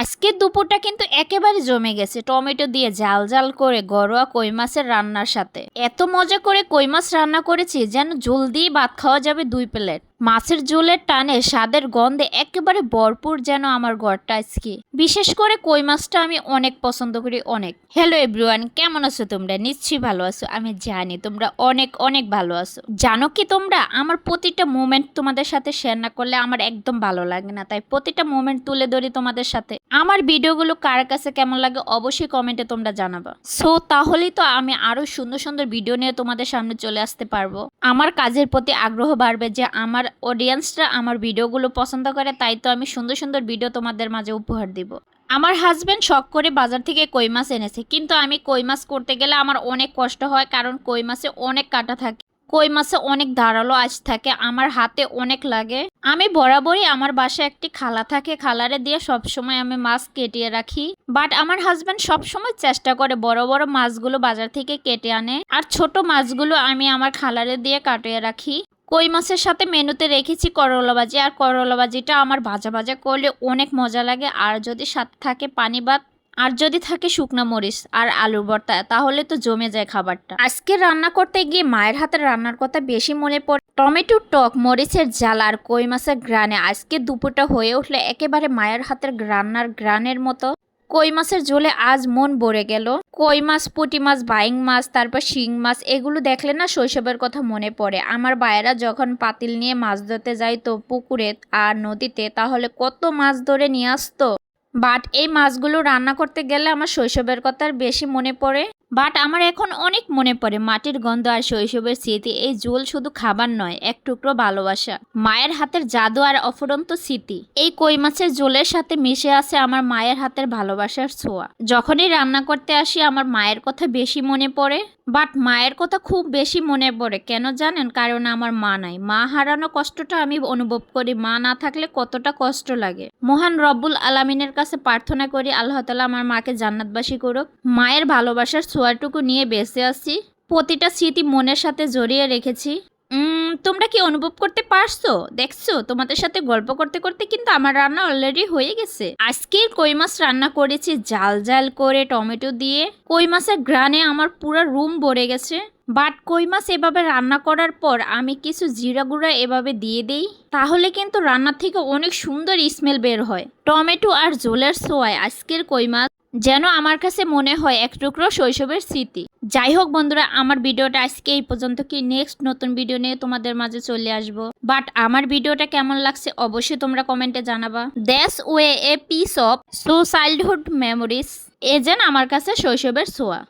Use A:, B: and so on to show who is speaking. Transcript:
A: আজকের দুপুরটা কিন্তু একেবারে জমে গেছে। টমেটো দিয়ে জাল জাল করে ঘরোয়া কই মাছের রান্নার সাথে। এত মজা করে কই মাছ রান্না করেছি যেন ঝোল দিয়ে ভাত খাওয়া যাবে দুই প্লেট। মাছের ঝোলের টানে স্বাদের গন্ধে একেবারে ভরপুর যেন আমার ঘরটা আজকে। বিশেষ করে কই মাছটা আমি অনেক পছন্দ করি, অনেক। হ্যালো এভরিওয়ান কেমন আছো তোমরা? নিশ্চয়ই ভালো আছো। আমি জানি তোমরা অনেক অনেক ভালো আছো। জানো কি তোমরা? আমার প্রতিটা মোমেন্ট তোমাদের সাথে শেয়ার না করলে আমার একদম ভালো লাগে না। তাই প্রতিটা মোমেন্ট তুলে ধরি তোমাদের সাথে। আমার ভিডিওগুলো কার কাছে কেমন লাগে অবশ্যই কমেন্টে তোমরা জানাবা। সো তাহলেই তো আমি আরও সুন্দর সুন্দর ভিডিও নিয়ে তোমাদের সামনে চলে আসতে পারব। আমার কাজের প্রতি আগ্রহ বাড়বে যে আমার অডিয়েন্সরা আমার ভিডিওগুলো পছন্দ করে, তাই তো আমি সুন্দর সুন্দর ভিডিও তোমাদের মাঝে উপহার দিব। আমার হাজব্যান্ড শখ করে বাজার থেকে কই মাছ এনেছে, কিন্তু আমি কই মাছ করতে গেলে আমার অনেক কষ্ট হয়, কারণ কই মাছে অনেক কাটা থাকে। কই মাছে অনেক ধারালো আঁচ থাকে, আমার হাতে অনেক লাগে। আমি বরাবরই আমার বাসায় একটি খালা থাকে, খালারে দিয়ে সবসময় আমি মাছ কেটিয়ে রাখি। বাট আমার হাজব্যান্ড সবসময় চেষ্টা করে বড় বড় মাছগুলো বাজার থেকে কেটে আনে, আর ছোট মাছগুলো আমি আমার খালারে দিয়ে কাটিয়ে রাখি। কই মাছের সাথে মেনুতে রেখেছি করলা ভাজি, আর করলা ভাজিটা আমার ভাজা ভাজা করলে অনেক মজা লাগে, আর যদি সাথে থাকে পানি ভাত আর যদি থাকে শুকনো মরিচ আর আলুর ভর্তা, তাহলে তো জমে যায় খাবারটা। আজকে রান্না করতে গিয়ে মায়ের হাতের রান্নার কথা বেশি মনে পড়ে। টমেটো টক, মরিচের জ্বালা আর কই মাছের গ্রানে আজকে দুপুরটা হয়ে উঠলে একেবারে মায়ের হাতের রান্নার গ্রানের মতো। কই মাছের ঝোলে আজ মন ভরে গেল। কই মাছ, পুঁটি মাছ, বাইং মাছ, তারপর শিং মাছ, এগুলো দেখলে না শৈশবের কথা মনে পড়ে। আমার বায়েরা যখন পাতিল নিয়ে মাছ ধরতে যাইতো পুকুরে আর নদীতে, তাহলে কত মাছ ধরে নিয়ে আসতো? বাট এই মাছগুলো রান্না করতে গেলে আমার শৈশবের কথা বেশি মনে পড়ে। বাট আমার এখন অনেক মনে পড়ে মাটির গন্ধ আর শৈশবের স্মৃতি। এই জোল শুধু খাবার নয়, এক টুকরো ভালোবাসা। মায়ের হাতের জাদু আর অফুরন্ত স্মৃতি। এই কই মাছের জোলের সাথে মিশে আছে আমার মায়ের হাতের ভালোবাসার ছোঁয়া। যখনই রান্না করতে আসি, আমার মায়ের কথা বেশি মনে পড়ে। বাট মায়ের কথা খুব বেশি মনে পড়ে। কেন জানেন? কারণ আমার মা নাই। মা হারানো কষ্টটা আমি অনুভব করি। মা না থাকলে কতটা কষ্ট লাগে। মহান রব্বুল আলামিনের কাছে প্রার্থনা করি আল্লাহ তালা আমার মাকে জান্নাতবাসী করুক। মায়ের ভালোবাসার ছোঁয়াটুকু নিয়ে বেঁচে আছি। প্রতিটা স্মৃতি মনের সাথে জড়িয়ে রেখেছি। উম, তোমরা কি অনুভব করতে পারছ? দেখছ, তোমাদের সাথে গল্প করতে করতে কিন্তু আমার রান্না অলরেডি হয়ে গেছে। আজকে কই মাছ রান্না করেছি? জাল জাল করে টমেটো দিয়ে। কই মাছের গ্রানে আমার পুরো রুম ভরে গেছে। বাট কই মাছ এভাবে রান্না করার পর আমি কিছু জিরা গুঁড়া এভাবে দিয়ে দেই, তাহলে কিন্তু রান্না থেকে অনেক সুন্দর স্মেল বের হয়। টমেটো আর জোলের সোয়ায় আজকের কই মাছ যেন আমার কাছে মনে হয় এক টুকরো শৈশবের স্মৃতি। যাই হোক বন্ধুরা, আমার ভিডিওটা আজকে এই পর্যন্ত কি? নেক্সট নতুন ভিডিও নিয়ে তোমাদের মাঝে চলে আসব। বাট আমার ভিডিওটা কেমন লাগছে অবশ্যই তোমরা কমেন্টে জানাবা। That's way a piece of so childhood memories এ যেন আমার কাছে শৈশবের ছোঁয়া।